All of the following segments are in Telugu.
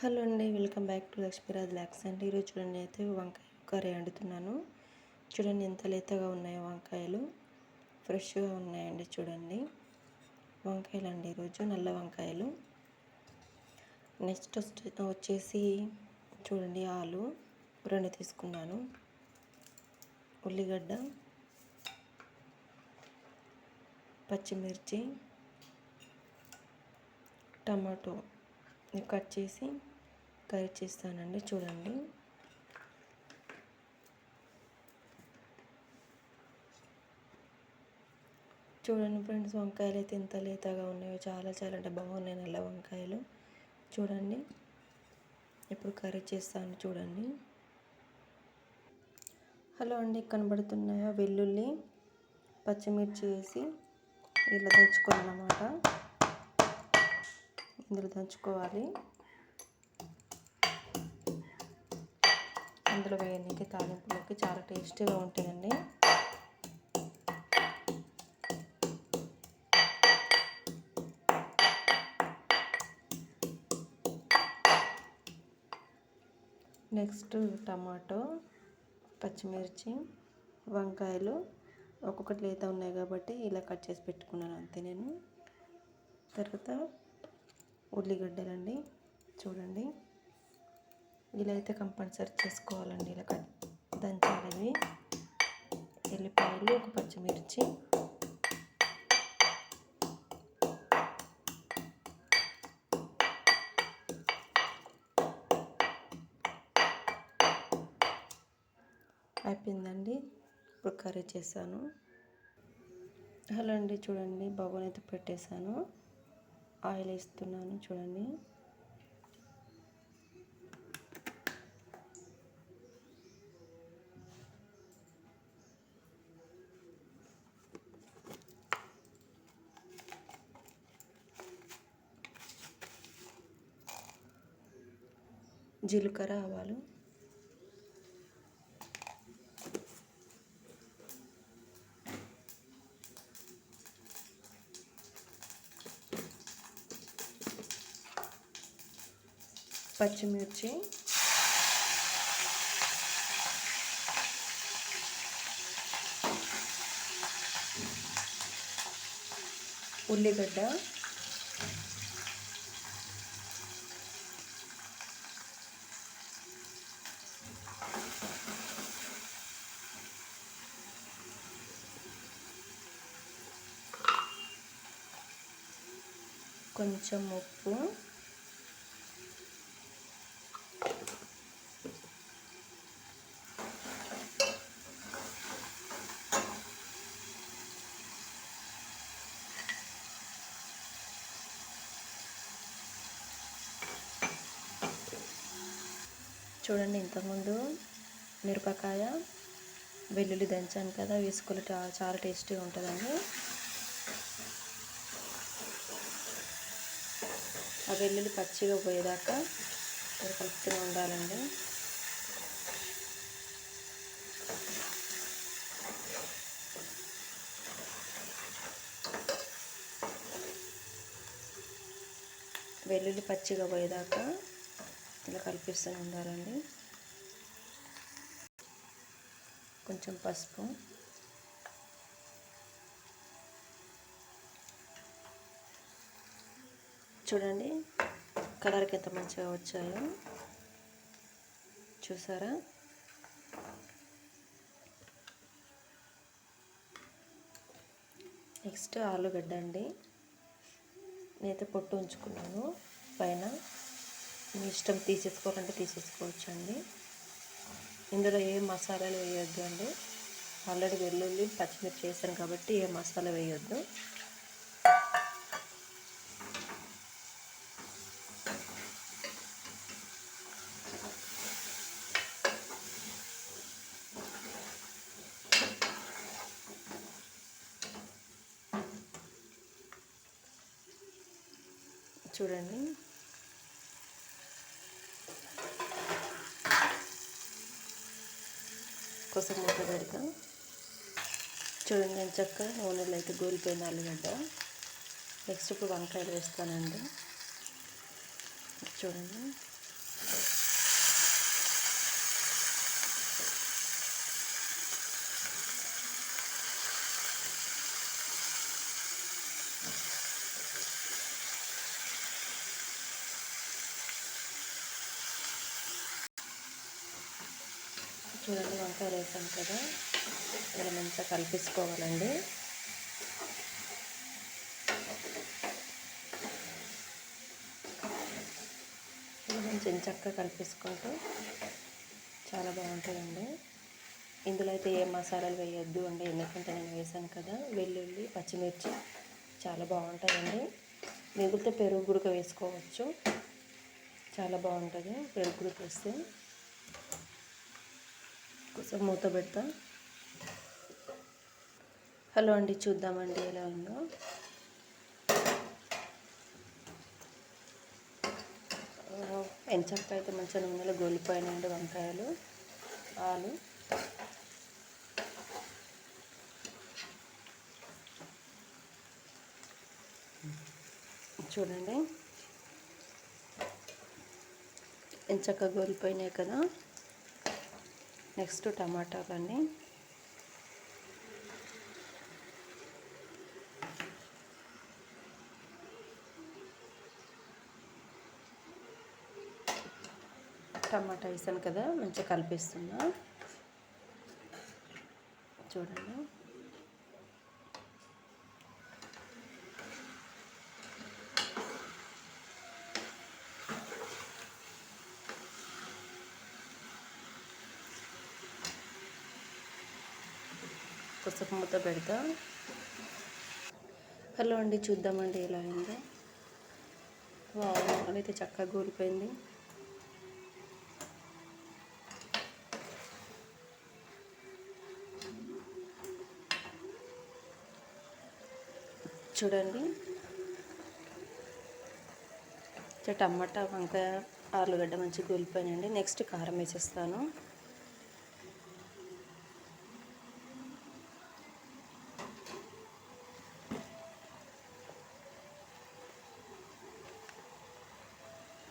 హలో అండి వెల్కమ్ బ్యాక్ టు లక్ష్మీరాజ్ ల్యాక్స్ అండి. ఈరోజు చూడండి అయితే వంకాయ కర్రీ వండుతున్నాను. చూడండి ఎంత లేతగా ఉన్నాయో వంకాయలు. ఫ్రెష్గా ఉన్నాయండి చూడండి. వంకాయలు అండి ఈరోజు నల్ల వంకాయలు. నెక్స్ట్ వచ్చేసి చూడండి ఆలు. రెండు తీసుకున్నాను. ఉల్లిగడ్డ. పచ్చిమిర్చి. టమాటో. కట్ చేసి కర్రీ చేస్తానండి చూడండి. చూడండి ఫ్రెండ్స్ వంకాయలు అయితే ఎంత లేతగా ఉన్నాయో చాలా చాలా అంటే బాగున్నాయి నల్ల వంకాయలు. చూడండి. ఇప్పుడు కర్రీ చేస్తాను చూడండి. హలో అండి కనబడుతున్నాయా? వెల్లుల్లి పచ్చిమిర్చి వేసి ఇలా తెచ్చుకోవాలన్నమాట ఇందులో దంచుకోవాలి. అందులో వేయడానికి తాలింపులోకి చాలా టేస్టీగా ఉంటుందండి నెక్స్ట్ టమాటో పచ్చిమిర్చి వంకాయలు ఒక్కొక్కటి లేత ఉన్నాయి కాబట్టి ఇలా కట్ చేసి పెట్టుకున్నాను అంతే నేను. తర్వాత ఉల్లిగడ్డలండి. చూడండి. ఇలా అయితే కంపల్సరీ చేసుకోవాలండి. ఇలా కట్ దంచాలి ఎల్లిపాయలు ఒక పచ్చిమిర్చి. అయిపోయిందండి. ఇప్పుడు కర్రీ చేశాను. హలో అండి చూడండి. బగోనైతే పెట్టేశాను. ఆయిల్ వేస్తున్నాను చూడండి. జీలకర్ర ఆవాలు. పచ్చిమిర్చి. ఉల్లిగడ్డ. కొంచెం ఉప్పు. చూడండి ఇంతకుముందు మిరపకాయ వెల్లుల్లి దంచాను కదా వేసుకొని చాలా టేస్టీగా ఉంటుందండి. ఆ వెల్లుల్లి పచ్చిగా పోయేదాకా కలుపుతూనే ఉండాలండి. వెల్లుల్లి పచ్చిగా పోయేదాకా ఇలా కలిపిస్తూ ఉండాలండి. కొంచెం పసుపు. చూడండి కలర్కి ఎంత మంచిగా వచ్చాయో. చూసారా? నెక్స్ట్ ఆలుగడ్డ అండి. నేనైతే పొట్టు ఉంచుకున్నాను. పైన మీ ఇష్టం తీసేసుకోవాలంటే తీసేసుకోవచ్చు అండి ఇందులో ఏ మసాలాలు వేయొద్దు అండి. ఆల్రెడీ వెల్లుల్లి పచ్చిమిర్చి చేశాను కాబట్టి ఏ మసాలా వేయొద్దు. చూడండి. కోసం మూత పెడతాం. చూడండి నేను చక్క నూనెలో అయితే గోలిపోయిన ఆలుగడ్డ. నెక్స్ట్ ఇప్పుడు వంకాయలు వేస్తానండి. చూడండి. చూడండి వంకాయలు వేసాం కదా. ఇలా మంచిగా కలిపేసుకోవాలండి. కొంచెం చక్కగా కలిపేసుకుంటే చాలా బాగుంటుందండి. ఇందులో అయితే ఏ మసాలాలు వేయొద్దు అండి ఎందుకంటే నేను వేసాను కదా. వెల్లుల్లి పచ్చిమిర్చి చాలా బాగుంటుందండి మిగిలితే పెరుగు గుడక వేసుకోవచ్చు. చాలా బాగుంటుంది పెరుగు గుడక వేస్తే. కొంచెం మూత పెడతా. హలో అండి చూద్దామండి ఎలా ఉందో. ఎంచక్క అయితే మంచిగా నూనెలో గోలిపోయినాయండి వంకాయలు ఆలు. చూడండి. ఎంచక్క గోలిపోయినాయి కదా. నెక్స్ట్ టమాటాలండి. టమాటా వేసాను కదా మంచిగా కలిపిస్తున్నా. చూడండి. కొద్దిసేపు మూత పెడతా. హలో అండి చూద్దామండి ఎలా అయిందో. వావ్ అయితే చక్కగా కూలిపోయింది. చూడండి. టమాటా వంకాయ ఆలుగడ్డ మంచిగా కూలిపోయినండి నెక్స్ట్ కారం వేసేస్తాను.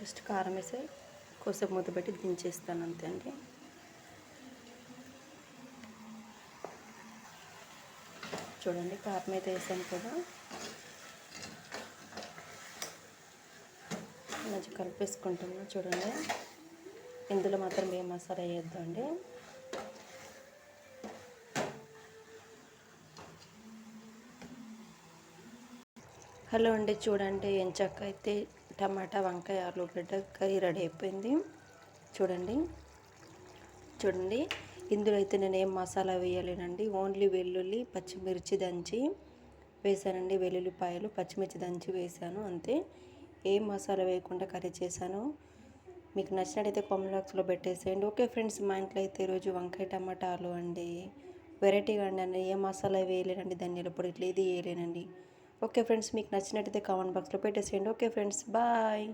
జస్ట్ కారం వేసి కొద్దిసేపు మూత పెట్టి దించేస్తాను అంతే అండి. చూడండి కారం అయితే వేసాను కదా. మంచిగా కలిపేసుకుంటున్నా చూడండి. ఇందులో మాత్రం ఏ మసాలా వేయొద్దు అండి. హలో అండి చూడండి ఎంచక్క అయితే టమాటా వంకాయ ఆలుగడ్డ కర్రీ రెడీ అయిపోయింది. చూడండి. చూడండి. ఇందులో అయితే నేను ఏం మసాలా వేయలేనండి. ఓన్లీ వెల్లుల్లి పచ్చిమిర్చి దంచి వేసానండి వెల్లుల్లిపాయలు పచ్చిమిర్చి దంచి వేసాను అంతే. ఏం మసాలా వేయకుండా కర్రీ చేశాను. మీకు నచ్చినట్టయితే కామెంట్ బాక్స్లో పెట్టేసేయండి. ఓకే ఫ్రెండ్స్ మా ఇంట్లో అయితే ఈరోజు వంకాయ టమాటాలు అండి. వెరైటీగా అండి. ఏ మసాలా వేయలేనండి. ధనియాల పొడి ఇట్లా ఇది వేయలేనండి. ఓకే ఫ్రెండ్స్ మీకు నచ్చినట్టయితే కామెంట్ బాక్స్లో పెట్టేసేయండి. Okay friends bye.